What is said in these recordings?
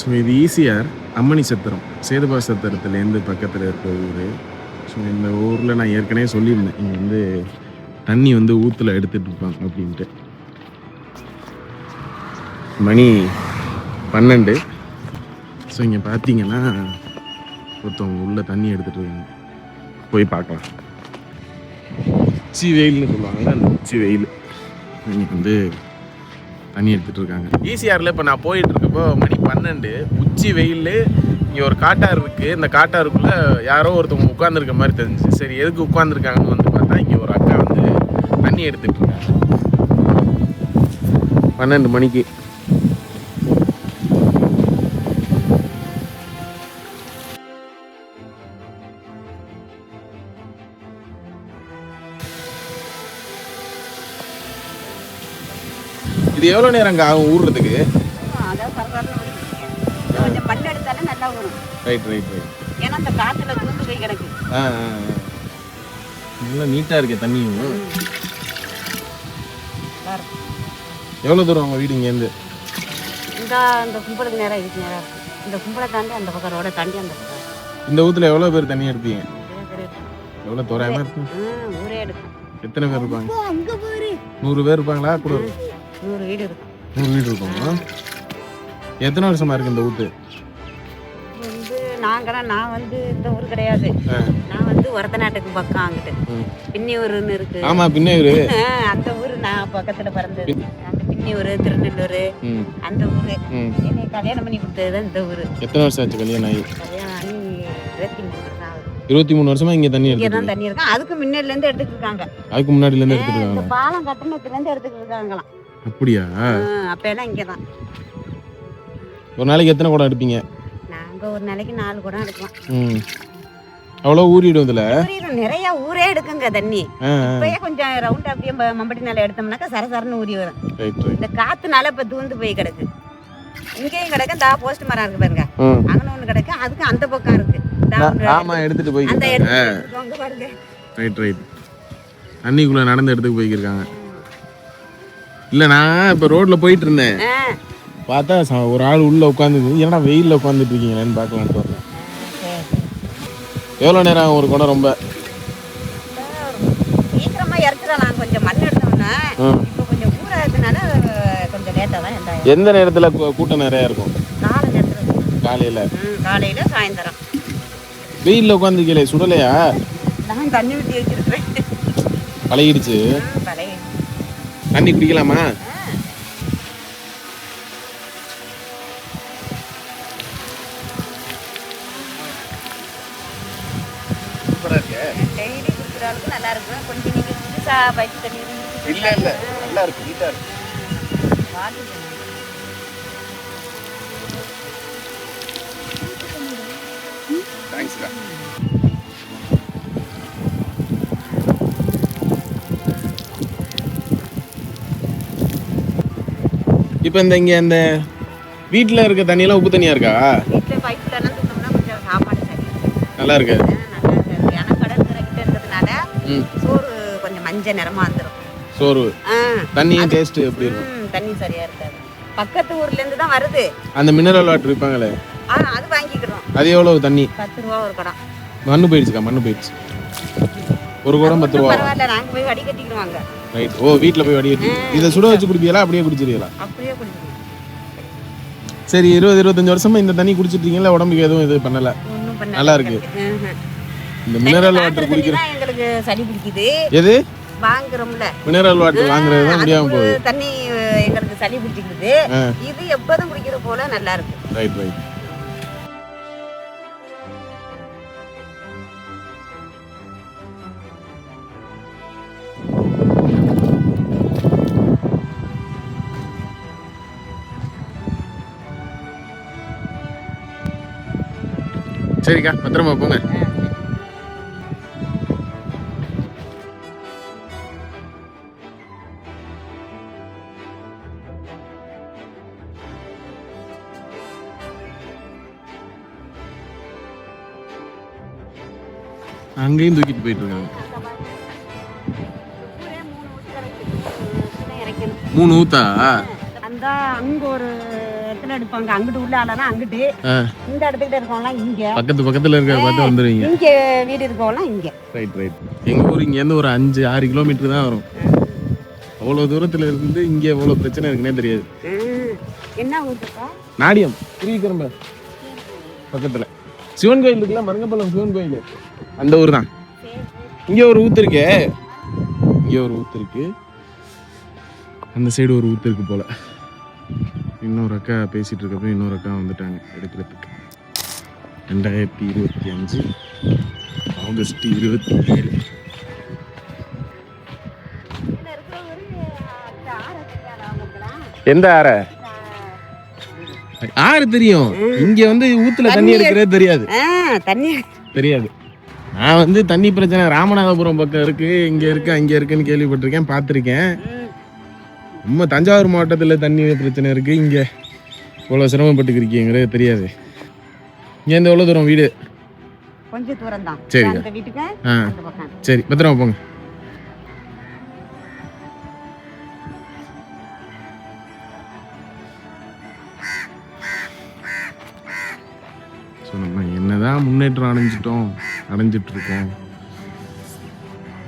So இது ஈஸியார் அம்மணி சத்திரம். சேதுபா சத்திரத்துலேருந்து பக்கத்தில் இருக்க ஊர். ஸோ இந்த ஊரில் நான் ஏற்கனவே சொல்லியிருந்தேன். இங்கே வந்து தண்ணி வந்து ஊற்றுல எடுத்துகிட்டு இருப்பாங்க அப்படின்ட்டு. மணி பன்னெண்டு. ஸோ இங்கே பார்த்தீங்கன்னா ஒருத்தவங்க உள்ளே தண்ணி எடுத்துகிட்டு இருக்காங்க. போய் பார்க்கலாம். உச்சி வெயில்னு சொல்லுவாங்கல்ல அந்த உச்சி வெயில். இன்றைக்கி வந்து தண்ணி எடுத்துட்டு இருக்காங்க ஈசிஆரில் இப்போ நான் போயிட்டு இருக்கப்போ மணி பன்னெண்டு உச்சி வெயில் இங்கே ஒரு காட்டாறு இருக்குது இந்த காட்டாருக்குள்ளே யாரோ ஒருத்தவங்க உட்காந்துருக்க மாதிரி தெரிஞ்சுச்சு. சரி எதுக்கு உட்காந்துருக்காங்கன்னு வந்து பார்த்தா இங்கே ஒரு அக்கா வந்து தண்ணி எடுத்துகிட்டு இருக்காங்க பன்னெண்டு மணிக்கு. இது எவ்வளோ நேரம் ஆகும் ஊறுறதுக்கு. கொஞ்சம் மண் எடுத்தாலே நல்லா வரும் ரைட் ரைட் ரைட் ஏன்னா அந்த காத்துல தூந்து போய் கிடக்கு. ஆ ஆ, ஆ. நல்லா நீட்டாக இருக்கு தண்ணியும். எவ்வளோ தூரம் உங்கள் வீடு இங்கேருந்து இந்த இந்த கும்பலுக்கு நேரம் இதுக்கு நேரம் இந்த கும்பலை தாண்டி அந்த பக்கம் ரோட தாண்டி அந்த பக்கம். இந்த ஊத்துல எவ்வளோ பேர் தண்ணி எடுப்பீங்க. எவ்வளோ தோராயமாக இருக்கும் ம், ஊரே எடுக்கும். எத்தனை பேர் இருப்பாங்க? நூறு பேர் இருப்பாங்களா? கூட? நூறு வீடு இருக்கும் நூறு வீடு இருக்கும் எத்தனை வருஷமா இருக்கு இந்த ஊத்து? வந்து நாங்களாம் நான் வந்து இந்த ஊர் கிடையாது. நான் வந்து ஒரத்த நாட்டுக்கு பக்கம் அங்கிட்டு. பின்னியூர்னு இருக்கு. ஆமா பின்ன இவரு ஆ, அந்த ஊர் நான் பக்கத்துல பிறந்தது. அந்த பின்னியூர் திருநெல்லூர் அந்த ஊரு. என்னை கல்யாணம் பண்ணி கொடுத்தது இந்த ஊரு. எத்தனை வருஷம் ஆச்சு கல்யாணம் ஆகி? கல்யாணம் ஆகி இருபத்தி மூணு வருஷம் ஆகுது. இருபத்தி மூணு வருஷமா இங்க தண்ணி இங்கே தான் தண்ணி இருக்கும் அதுக்கு முன்னாடில இருந்து எடுத்துட்டு இருக்காங்க. அதுக்கு முன்னாடில இருந்து எடுத்துட்டு இருக்காங்க. பாலம் கட்டணத்துல இருந்து எடுத்துட்டு இருக்காங்களாம். அப்படியா? அப்ப எல்லாம் இங்கே தான் ஒரு நாளைக்கு எத்தனை குடம் எடுப்பீங்க? நாங்க ஒரு நாளைக்கு நாலு குடம் எடுக்கலாம் ம். அவ்வளோ ஊறிடும் இதுல? ஊறிடும். நிறைய ஊரே எடுக்குங்க தண்ணி. இப்பயே கொஞ்சம் ரவுண்ட் அப்படியே மம்பட்டி நாள் எடுத்தோம்னாக்கா சரசரன்னு ஊறி வரும். இந்த காத்துனால இப்ப தூந்து போய் கிடக்கு. இங்கேயும் கிடக்கு இந்த போஸ்ட் மரம் இருக்கு பாருங்க. அங்கே ஒன்று கிடக்கு அதுக்கு அந்த பக்கம் இருக்கு. ஆமா எடுத்துட்டு போய் அந்த எடுத்து பாருங்க. ரைட் ரைட் தண்ணிக்குள்ள நடந்து இடத்துக்கு போய்க்கிருக்காங்க இல்லை நான் இப்போ ரோட்ல போயிட்டு இருந்தேன் பார்த்தா ஒரு ஆள் உள்ள உட்காந்துருந்து ஏன்னா வெயில்ல உட்காந்துட்டு இருக்கீங்களேன்னு சரி. எவ்வளோ நேரம் ஆகும் ஒரு குடம் ரொம்ப? எந்த நேரத்தில் கூட்டம் நிறையா இருக்கும்? காலையில் காலையில். சாயந்தரம். வெயிலில் உட்காந்துருக்கீங்களே சுடலையா? நான் தண்ணி ஊற்றி வச்சிருக்கிறேன் பழகிடுச்சு. தண்ணி குடிக்கலாமா? டெய்லி குடிக்கிற அளவுக்கு நல்லா இருக்கும். கொஞ்சம் நீங்கள் புதுசாக பைக் தண்ணி இல்லை இல்லை. நல்லா இருக்கு நீட்டாக இருக்கு. தேங்க்ஸ்க்கா இப்போ இந்த இங்கே இந்த வீட்டில் இருக்க தண்ணியெல்லாம் உப்பு தண்ணியாக இருக்கா? வீட்டில் தூக்கம்னா கொஞ்சம் சாப்பாடு சரி நல்லா இருக்கு. ஆ, நல்லா இருக்கு. ஏன்னா கடல் கிட்ட இருக்கிறதுனால ம். சோறு கொஞ்சம் மஞ்சள் நிறமா வந்துடும் சோறு. தண்ணியும் டேஸ்ட் எப்படி இருக்கும்? ம், தண்ணி சரியா இருக்காது. பக்கத்து ஊர்ல இருந்து தான் வருது. அந்த மினரல் வாட்டர் விற்பாங்களே? ஆ அது வாங்கிக்கிறோம். அது எவ்வளவு தண்ணி? பத்து ரூபா ஒரு குடம். மண்ணு போயிடுச்சுக்கா மண்ணு போயிடுச்சு. ஒரு குடம் பத்து ரூபா. பரவாயில்ல நாங்க போய் வடி கட்டிக்கிடுவாங்க ரைட் ஓ வீட்டில் போய் வடிகட்டி. இதை சுட வச்சு குடிப்பீங்களா? அப்படியே குடிச்சிருக்கீங்களா அப்படியே குடிக்கணும் சரி இருபது இருபத்தஞ்சு வருஷமா இந்த தண்ணி குடிச்சிட்டு இருக்கீங்களா உடம்புக்கு எதுவும் இது பண்ணல? நல்லா இருக்கு. இந்த மினரல் வாட்டர் குடிக்கிற எங்களுக்கு சளி பிடிக்குது. எது? வாங்குறோம்ல. மினரல் வாட்டர் வாங்குறது தான் முடியாம போகுது. தண்ணி எங்களுக்கு சளி பிடிச்சிக்குது. இது எப்போதும் குடிக்கிற போல நல்லா இருக்கு. ரைட் ரைட் சரிக்கா பத்திரமா போங்க. அங்கேயும் தூக்கிட்டு போயிட்டு இருக்காங்க. மூணு ஊத்தா? அந்த அங்க ஒரு இடத்துல எடுப்பாங்க அங்கிட்டு உள்ள ஆளனா அங்கிட்டு. ஆ. இந்த இடத்துக்கிட்ட இருக்கவங்களாம் இங்க. பக்கத்து பக்கத்தில் இருக்கிற பார்த்து வந்துடுவீங்க இங்க வீடு இருக்கவங்களாம் இங்க. ரைட் ரைட் எங்கள் ஊர் இங்கேருந்து ஒரு அஞ்சு ஆறு கிலோமீட்டர் தான் வரும். அவ்வளோ தூரத்தில் இருந்து இங்கே எவ்வளோ பிரச்சனை இருக்குன்னே தெரியாது. ம். என்ன ஊருப்பா நாடியம். திருவிக்கிரம்ப பக்கத்தில். சிவன் கோயில் இருக்குல்ல மருங்கப்பள்ளம் சிவன் கோயில். அந்த ஊர் தான். இங்கே ஒரு ஊத்து இருக்கே. இங்கே ஒரு ஊத்து இருக்கு. அந்த சைடு ஒரு ஊத்து இருக்கு போல. இன்னொரு அக்கா பேசிட்டு இருக்கப்ப இன்னொரு அக்கா வந்துட்டாங்க எடுக்கிறதுக்கு. ரெண்டாயிரத்தி இருபத்தி அஞ்சு ஆகஸ்ட் இருபத்தி ஏழு எந்த ஆற? ஆறு தெரியும். இங்க வந்து ஊத்துல தண்ணி எடுக்கிறதே தெரியாது. தண்ணி தெரியாது. நான் வந்து தண்ணி பிரச்சனை ராமநாதபுரம் பக்கம் இருக்கு இங்க இருக்கு அங்க இருக்குன்னு கேள்விப்பட்டிருக்கேன் பார்த்துருக்கேன். நம்ம தஞ்சாவூர் மாவட்டத்தில் தண்ணி பிரச்சனை இருக்கு. இங்க இவ்வளோ சிரமப்பட்டுக்கிறீங்கிறது தெரியாது. இங்க இருந்து எவ்வளோ தூரம் வீடு? கொஞ்சம் தூரம் தான் வீட்டுக்கு ஆ. சரி பத்திரமா போங்க. ஸோ நம்ம என்னதான் முன்னேற்றம் அடைஞ்சிட்டோம் அடைஞ்சிட்டு இருக்கோம்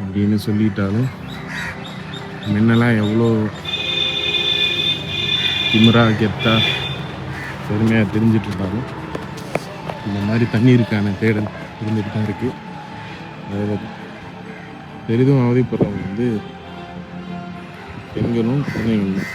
அப்படின்னு சொல்லிட்டாலும் முன்னெல்லாம் எவ்வளோ திமுறா கெத்தா பெருமையாக தெரிஞ்சிட்டு இருந்தாலும் இந்த மாதிரி தண்ணீருக்கான தேடல் இருந்துட்டு தான் இருக்குது அதில் பெரிதும் அவதிப்படுறவங்க வந்து பெண்களும் குழந்தைங்களும்